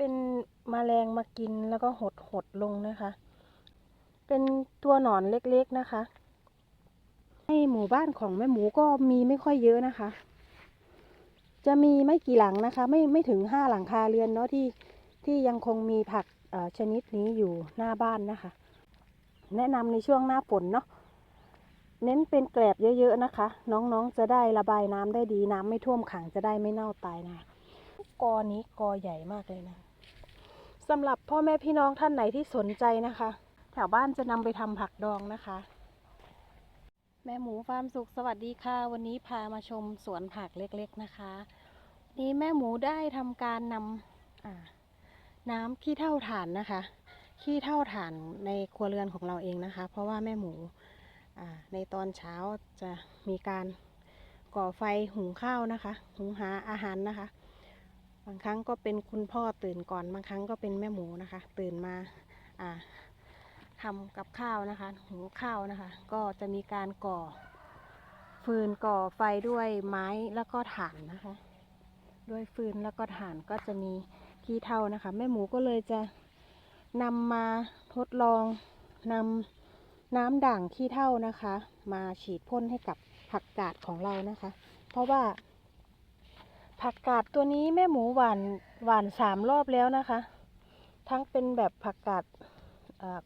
เป็นมแมลงมากินแล้วก็หดหดลงนะคะ เป็นตัวหนอนเล็กๆนะคะ ในหมู่บ้านของแม่หมูก็มีไม่ค่อยเยอะนะคะ จะมีไม่กี่หลังนะคะ ไม่ไม่ถึงห้าหลังคาเรือนเนาะที่ที่ยังคงมีผักอ่อชนิดนี้อยู่หน้าบ้านนะคะ แนะนำในช่วงหน้าฝนเนาะเน้นเป็นแกลบเยอะ ๆ นะคะ น้องๆจะได้ระบายน้ำได้ดีน้ำไม่ท่วมขังจะได้ไม่เน่าตายนะคะกอนี้กอใหญ่มากเลยนะ สำหรับพ่อแม่พี่น้องท่านไหนที่สนใจนะคะ แถวบ้านจะนำไปทำผักดองนะคะ แม่หมูฟาร์มสุขสวัสดีค่ะ วันนี้พามาชมสวนผักเล็กๆนะคะนี้แม่หมูได้ทำการนำน้ำขี้เท่าถ่านนะคะขี้เท่าถ่านในครัวเรือนของเราเองนะคะ เพราะว่าแม่หมูในตอนเช้าจะมีการก่อไฟหุงข้าวนะคะ หุงหาอาหารนะคะ บางครั้งก็เป็นคุณพ่อตื่นก่อน บางครั้งก็เป็นแม่หมูนะคะ ตื่นมาอ่าทำกับข้าวนะคะหุงข้าวนะคะ ก็จะมีการก่อ ฟืนก่อไฟด้วยไม้แล้วก็ถ่านนะคะ ด้วยฟืนแล้วก็ถ่านก็จะมีขี้เท่านะคะ แม่หมูก็เลยจะนำมาทดลองนำน้ำด่างขี้เท่านะคะ มาฉีดพ่นให้กับผักกาดของเรานะคะ เพราะว่า ผักกาดตัวนี้แม่หมูหวานหวานสามรอบแล้วนะคะ ทั้งเป็นแบบผักกาด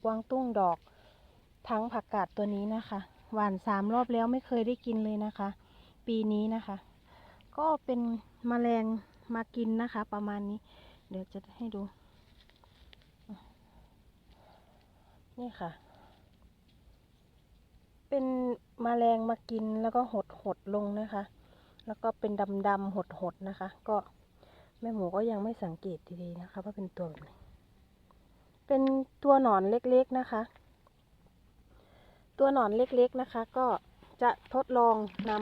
กวางตุ้งดอก ทั้งผักกาดตัวนี้นะคะ หวานสามรอบแล้วไม่เคยได้กินเลยนะคะ ปีนี้นะคะ ก็เป็นมแมลงมากินนะคะ ประมาณนี้ เดี๋ยวจะให้ดู นี่ค่ะ เป็นมแมลงมากินแล้วก็หดหดลงนะคะ แล้วก็เป็นดำดำหดหดนะคะ ก็แม่หมูก็ยังไม่สังเกตดีๆนะคะ ว่าเป็นตัวแบบไหนเป็นตัวหนอนเล็กๆนะคะ ตัวหนอนเล็กๆนะคะ ก็จะทดลองน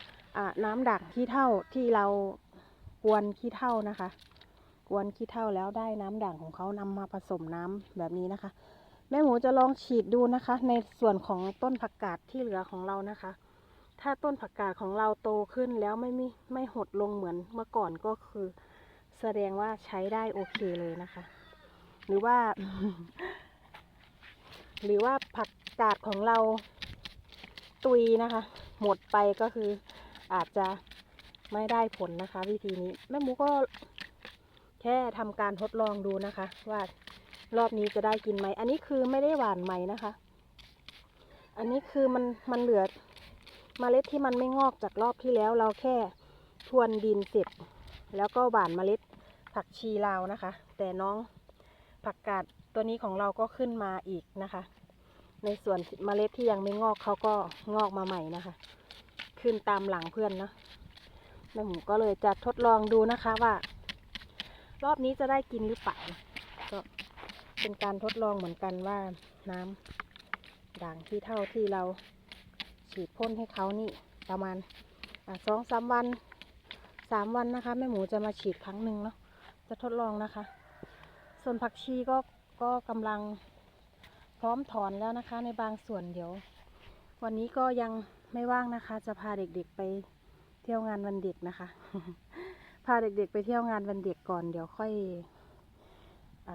ำน้ำดักขี้เท่าที่เรากวนขี้เท่านะคะ กวนขี้เท่าแล้วได้น้ำด่างของเขานำมาผสมน้ำแบบนี้นะคะ แม่หมูจะลองฉีดดูนะคะ ในส่วนของต้นผักกาดที่เหลือของเรานะคะ ถ้าต้นผักกาดของเราโตขึ้นแล้วไม่มีไม่หดลงเหมือนเมื่อก่อนก็คือ แสดงว่าใช้ได้โอเคเลยนะคะ หรือว่า หรือว่าผักกาดของเราตุยนะคะ หมดไปก็คืออาจจะไม่ได้ผลนะคะ วิธีนี้แม่หมูก็แค่ทำการทดลองดูนะคะ ว่ารอบนี้จะได้กินไหม อันนี้คือไม่ได้หวานใหม่นะคะ อันนี้คือมันมันเหลือ เมล็ดที่มันไม่งอกจากรอบที่แล้วเราแค่ทวนดินเสร็จ แล้วก็หว่านเมล็ดผักชีลาวนะคะ แต่น้องผักกาดตัวนี้ของเราก็ขึ้นมาอีกนะคะ ในส่วนเมล็ดที่ยังไม่งอกเขาก็งอกมาใหม่นะคะ ขึ้นตามหลังเพื่อนเนาะแม่หมูก็เลยจะทดลองดูนะคะว่า รอบนี้จะได้กินหรือเปล่าก็เป็นการทดลองเหมือนกันว่าน้ำด่างที่เท่าที่เรา ฉีดพ่นให้เขานี่ประมาณสองสามวันสามวันนะคะแม่หมูจะมาฉีดครั้งหนึ่งเนาะจะทดลองนะคะ ส่วนผักชีก็ก็กำลังพร้อมถอนแล้วนะคะ ในบางส่วนเดี๋ยว วันนี้ก็ยังไม่ว่างนะคะ จะพาเด็กๆไปเที่ยวงานวันเด็กนะคะ พาเด็กๆไปเที่ยวงานวันเด็กก่อนเดี๋ยวค่อยอ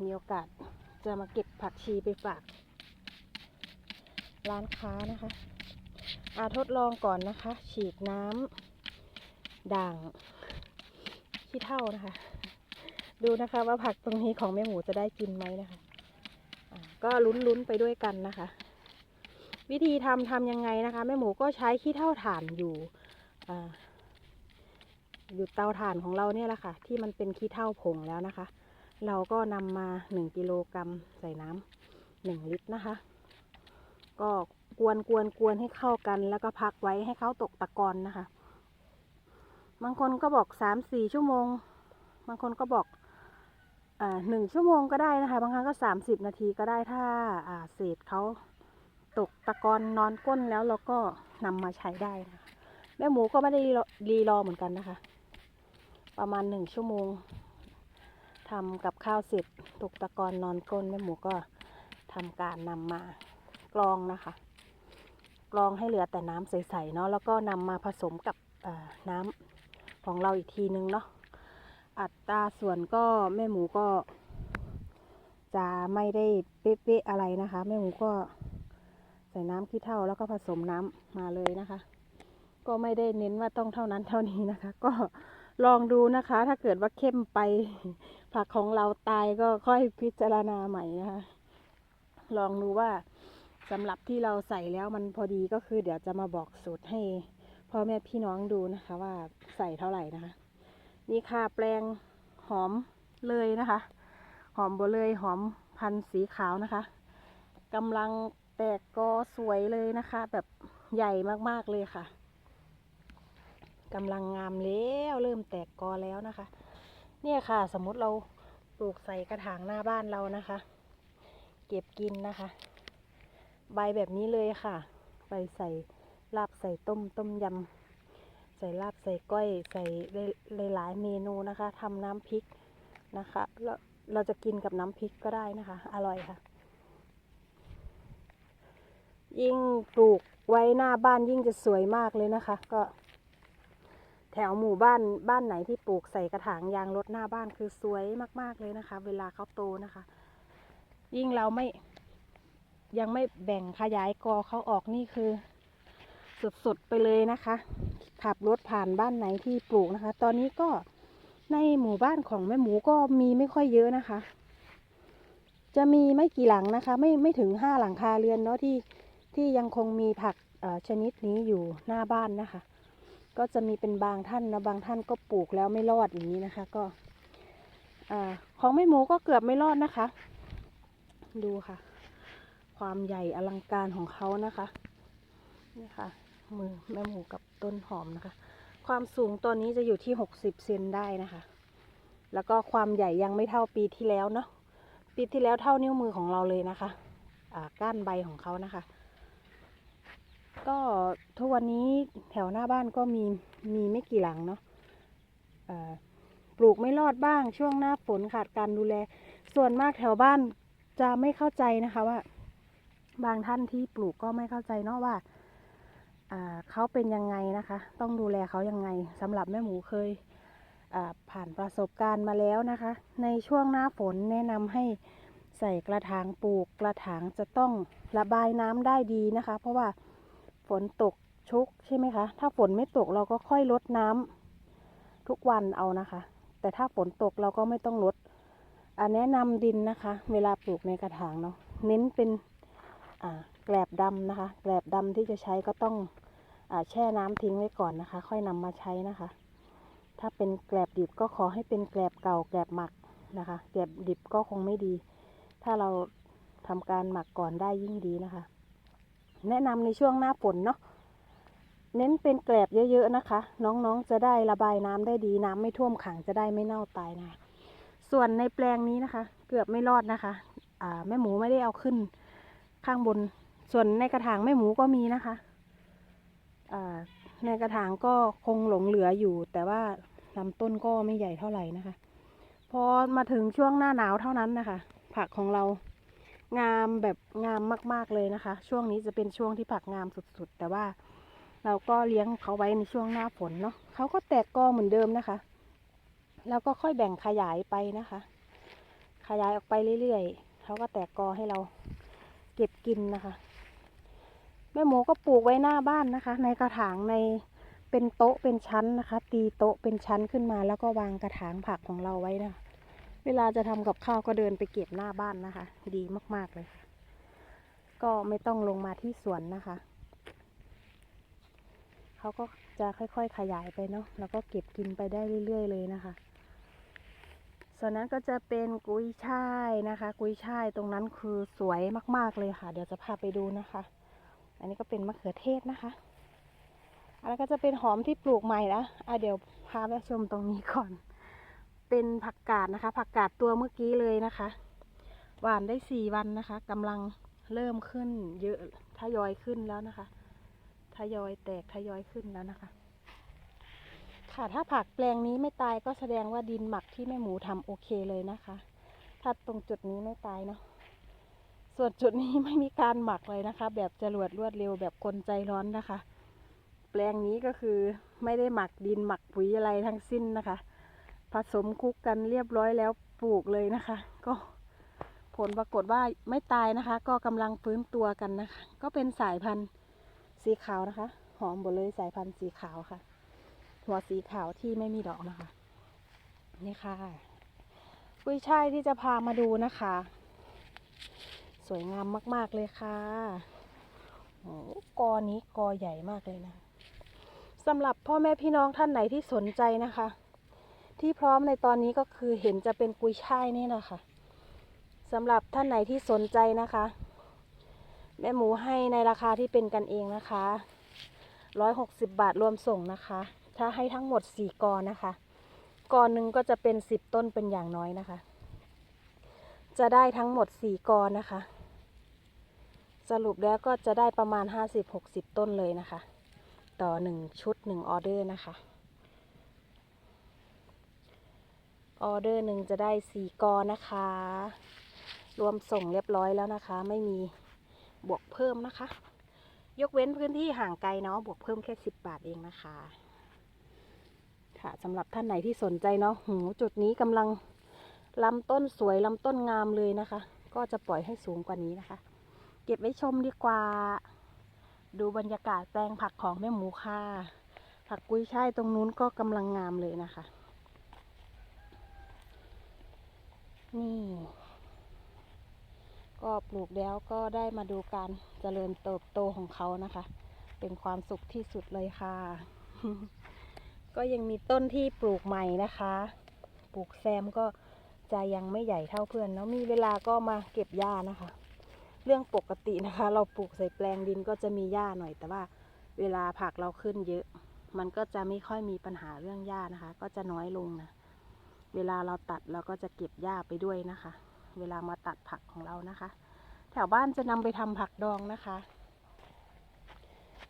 มีโอกาสจะมาเก็บผักชีไปฝากร้านค้านะคะ อาทดลองก่อนนะคะ ฉีดน้ำด่างขี้เท่านะคะ ดูนะคะว่าผักตรงนี้ของแม่หมูจะได้กินไหมนะคะอ่าก็ลุ้นๆไปด้วยกันนะคะ วิธีทำทำยังไงนะคะแม่หมูก็ใช้ขี้เท่าถ่านอยู่ออยู่เตาถ่านของเราเนี่ยแหละค่ะ ที่มันเป็นขี้เท่าผงแล้วนะคะ เราก็นำมาหนึ่งกิโลกรัมใส่น้ำหนึ่งลิตรนะคะ ก็ กวนกวนกวนให้เข้ากัน แล้วก็พักไว้ให้เขาตกตะกอนนะคะ บางคนก็บอกสามสี่ชั่วโมง บางคนก็บอกหนึ่งชั่วโมงก็ได้นะคะ บางครั้งก็สามสิบนาทีก็ได้ถ้าอาเศษเขาตกตะกอนนอนก้นแล้วเราก็นำมาใช้ได้นะคะแม่หมูก็ไม่ได้รีรอรีรอเหมือนกันนะคะ ประมาณหนึ่งชั่วโมงทำกับข้าวเสร็จตกตะกอนนอนก้นแม่หมูก็ทำการนำมากรองนะคะ กรองให้เหลือแต่น้ำใสๆเนาะแล้วก็นำมาผสมกับน้ำของเราอีกทีนึงเนาะอัตราส่วนก็แม่หมูก็ จะไม่ได้เป๊ะๆอะไรนะคะ แม่หมูก็ใส่น้ำขี้เถ้าแล้วก็ผสมน้ำมาเลยนะคะ ก็ไม่ได้เน้นว่าต้องเท่านั้นเท่านี้นะคะ ก็ลองดูนะคะ ถ้าเกิดว่าเข้มไปผักของเราตายก็ค่อยพิจารณาใหม่นะคะ ลองดูว่า สำหรับที่เราใส่แล้วมันพอดีก็คือเดี๋ยวจะมาบอกสูตรให้พ่อแม่พี่น้องดูนะคะว่าใส่เท่าไหร่นะคะ นี่ค่ะแปลงหอมเลยนะคะ หอมบัวเลยหอมพันธุ์สีขาวนะคะกำลังแตกกอสวยเลยนะคะ แบบใหญ่มากๆเลยค่ะกำลังงามแล้วเริ่มแตกกอแล้วนะคะ เนี่ยค่ะ สมมติเราปลูกใส่กระถางหน้าบ้านเรานะคะ เก็บกินนะคะ ใบแบบนี้เลยค่ะ ไปใส่ลาบใส่ต้มต้มยำใส่ลาบใส่ก้อยใส่หลายๆเมนูนะคะทำน้ำพริกนะคะแล้วเราจะกินกับน้ำพริกก็ได้นะคะ อร่อยค่ะ ยิ่งปลูกไว้หน้าบ้านยิ่งจะสวยมากเลยนะคะ ก็ แถวหมู่บ้านบ้านไหนที่ปลูกใส่กระถางยางรถหน้าบ้านคือสวยมาก ๆเลยนะคะ เวลาเขาโตนะคะ ยิ่งเราไม่ ยังไม่แบ่งขยายกอเขาออกนี่คือสุดๆไปเลยนะคะ ขับรถผ่านบ้านไหนที่ปลูกนะคะ ตอนนี้ก็ในหมู่บ้านของแม่หมูก็มีไม่ค่อยเยอะนะคะ จะมีไม่กี่หลังนะคะ ไม่ไม่ถึงห้าหลังคาเรือนเนาะที่ที่ยังคงมีผักอ่อชนิดนี้อยู่หน้าบ้านนะคะ ก็จะมีเป็นบางท่านนะบางท่านก็ปลูกแล้วไม่รอดอย่างนี้นะคะ ก็อาของแม่หมูก็เกือบไม่รอดนะคะ ดูค่ะ ความใหญ่อลังการของเขานะคะ นี่ค่ะ มือแม่หมูกับต้นหอมนะคะ ความสูงตัวนี้จะอยู่ที่หกสิบเซนได้นะคะ แล้วก็ความใหญ่ยังไม่เท่าปีที่แล้วเนาะ ปีที่แล้วเท่านิ้วมือของเราเลยนะคะอ่าก้านใบของเขานะคะ ก็ทุกวันนี้แถวหน้าบ้านก็มีมีไม่กี่หลังเนาะปลูกไม่รอดบ้างช่วงหน้าฝนขาดการดูแล ส่วนมากแถวบ้านจะไม่เข้าใจนะคะว่า บางท่านที่ปลูกก็ไม่เข้าใจเนาะว่าเขาเป็นยังไงนะคะ ต้องดูแลเขายังไงสำหรับแม่หมูเคยผ่านประสบการณ์มาแล้วนะคะ ในช่วงหน้าฝนแนะนำให้ใส่กระถางปลูกกระถางจะต้องระบายน้ำได้ดีนะคะ เพราะว่าฝนตกชุกใช่ไหมคะ ถ้าฝนไม่ตกเราก็ค่อยลดน้ำทุกวันเอานะคะ แต่ถ้าฝนตกเราก็ไม่ต้องลดอ่าแนะนำดินนะคะ เวลาปลูกในกระถางเนาะเน้นเป็น แกลบดำนะคะ แกลบดำที่จะใช้ก็ต้องอแช่น้ำทิ้งไว้ก่อนนะคะ ค่อยนำมาใช้นะคะ ถ้าเป็นแกลบดิบก็ขอให้เป็นแกลบเก่าแกลบหมักนะคะ แกลบดิบก็คงไม่ดี ถ้าเราทำการหมักก่อนได้ยิ่งดีนะคะ แนะนำในช่วงหน้าฝนเนาะเน้นเป็นแกลบเยอะๆนะคะ น้องๆจะได้ระบายน้ำได้ดีน้ำไม่ท่วมขังจะได้ไม่เน่าตายนะคะส่วนในแปลงนี้นะคะ เกือบไม่รอดนะคะ อ่าแม่หมูไม่ได้เอาขึ้น ข้างบน ส่วนในกระถางแม่หมูก็มีนะคะในกระถางก็คงหลงเหลืออยู่ แต่ว่าลำต้นก็ไม่ใหญ่เท่าไหร่นะคะ พอมาถึงช่วงหน้าหนาวเท่านั้นนะคะ ผักของเรางามแบบงามมาก ๆเลยนะคะ ช่วงนี้จะเป็นช่วงที่ผักงามสุดๆ แต่ว่าเราก็เลี้ยงเขาไว้ในช่วงหน้าฝนเนาะเขาก็แตกกอเหมือนเดิมนะคะ แล้วก็ค่อยแบ่งขยายไปนะคะ ขยายออกไปเรื่อยๆเขาก็แตกกอให้เรา เก็บกินนะคะ แม่หมูก็ปลูกไว้หน้าบ้านนะคะ ในกระถางในเป็นโต๊ะเป็นชั้นนะคะ ตีโต๊ะเป็นชั้นขึ้นมา แล้วก็วางกระถางผักของเราไว้นะเวลาจะทำกับข้าวก็เดินไปเก็บหน้าบ้านนะคะ ดีมาก ๆเลย ก็ไม่ต้องลงมาที่สวนนะคะเขาก็จะค่อยๆขยายไปเนาะแล้วก็เก็บกินไปได้เรื่อย ๆ เลยนะคะ ส่วนนั้นก็จะเป็นกุยช่ายนะคะ กุยช่ายตรงนั้นคือสวยมากๆเลยค่ะ เดี๋ยวจะพาไปดูนะคะ อันนี้ก็เป็นมะเขือเทศนะคะอันนั้นก็จะเป็นหอมที่ปลูกใหม่นะอะเดี๋ยวพาไปชมตรงนี้ก่อน เป็นผักกาดนะคะ ผักกาดตัวเมื่อกี้เลยนะคะ หวานได้สี่วันนะคะกำลังเริ่มขึ้นเยอะทยอยขึ้นแล้วนะคะทยอยแตกทยอยขึ้นแล้วนะคะ ค่ะ ถ้าผักแปลงนี้ไม่ตายก็แสดงว่าดินหมักที่แม่หมูทำโอเคเลยนะคะ ถ้าตรงจุดนี้ไม่ตายเนาะ ส่วนจุดนี้ไม่มีการหมักเลยนะคะ แบบจรวดรวดเร็วแบบคนใจร้อนนะคะ แปลงนี้ก็คือไม่ได้หมักดินหมักปุ๋ยอะไรทั้งสิ้นนะคะ ผสมคลุกกันเรียบร้อยแล้วปลูกเลยนะคะ ก็ผลปรากฏว่าไม่ตายนะคะ ก็กำลังฟื้นตัวกันนะคะ ก็เป็นสายพันธุ์สีขาวนะคะ หอมหมดเลยสายพันธุ์สีขาวค่ะ หัวสีขาวที่ไม่มีดอกนะคะ นี่ค่ะกุ้ยช่ายที่จะพามาดูนะคะ สวยงามมาก ๆ เลยค่ะโอ้กอนี้กอใหญ่มากเลยนะสำหรับพ่อแม่พี่น้องท่านไหนที่สนใจนะคะ ที่พร้อมในตอนนี้ก็คือเห็นจะเป็นกุยช่ายนี่นะคะสำหรับท่านไหนที่สนใจนะคะ แม่หมูให้ในราคาที่เป็นกันเองนะคะร้อยหกสิบบาทรวมส่งนะคะ ถ้าให้ทั้งหมดสี่กอนะคะกอหนึ่งก็จะเป็นสิบต้นเป็นอย่างน้อยนะคะ จะได้ทั้งหมดสี่กอนะคะ สรุปแล้วก็จะได้ประมาณห้าสิบหกสิบต้นเลยนะคะ ต่อหนึ่งชุดหนึ่งออเดอร์นะคะออเดอร์หนึ่งจะได้สี่กอนะคะ รวมส่งเรียบร้อยแล้วนะคะ ไม่มีบวกเพิ่มนะคะ ยกเว้นพื้นที่ห่างไกลเนาะบวกเพิ่มแค่สิบบาทเองนะคะ ค่ะสำหรับท่านไหนที่สนใจเนาะหูจุดนี้กำลังลำต้นสวยลำต้นงามเลยนะคะ ก็จะปล่อยให้สูงกว่านี้นะคะ เก็บไว้ชมดีกว่า ดูบรรยากาศแปลงผักของแม่หมูค่ะ ผักกุ้ยช่ายตรงนู้นก็กำลังงามเลยนะคะ นี่ ก็ปลูกแล้วก็ได้มาดูการเจริญเติบโตของเขานะคะ เป็นความสุขที่สุดเลยค่ะ ก็ยังมีต้นที่ปลูกใหม่นะคะ ปลูกแซมก็จะยังไม่ใหญ่เท่าเพื่อนแล้วมีเวลาก็มาเก็บหญ้านะคะ เรื่องปกตินะคะ เราปลูกใส่แปลงดินก็จะมีหญ้าหน่อย แต่ว่าเวลาผักเราขึ้นเยอะ มันก็จะไม่ค่อยมีปัญหาเรื่องหญ้านะคะ ก็จะน้อยลงนะเวลาเราตัดเราก็จะเก็บหญ้าไปด้วยนะคะ เวลามาตัดผักของเรานะคะ แถวบ้านจะนำไปทำผักดองนะคะ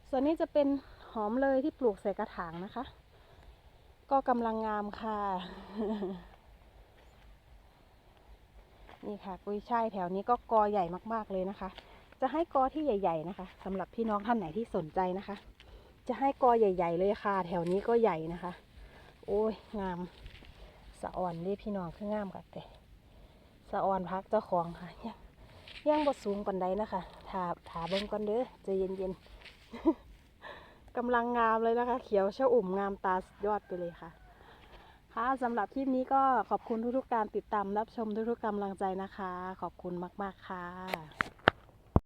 ส่วนนี้จะเป็นหอมเลยที่ปลูกใส่กระถางนะคะ ก็กำลังงามค่ะ นี่ค่ะ กุ้ยช่ายแถวนี้ก็กอใหญ่มากๆเลยนะคะ จะให้กอที่ใหญ่ ๆ นะคะสำหรับพี่น้องท่านไหนที่สนใจนะคะ จะให้กอใหญ่ ๆ เลยค่ะ แถวนี้ก็ใหญ่นะคะ โอ้ยงาม สะอ่อนเด้พี่น้องคืองามกับแต่สะอ่อนพักเจ้าของค่ะยังยังบ่สูงปันใดนะคะถาถาเบิ่งก่อนเด้อใจเย็นๆ กำลังงามเลยนะคะ เขียวชะอุ่มงามตาสยอดไปเลยค่ะ ค่ะสำหรับคลิปนี้ก็ขอบคุณทุกๆการติดตามรับชมทุกๆกำลังใจนะคะ ขอบคุณมากๆค่ะ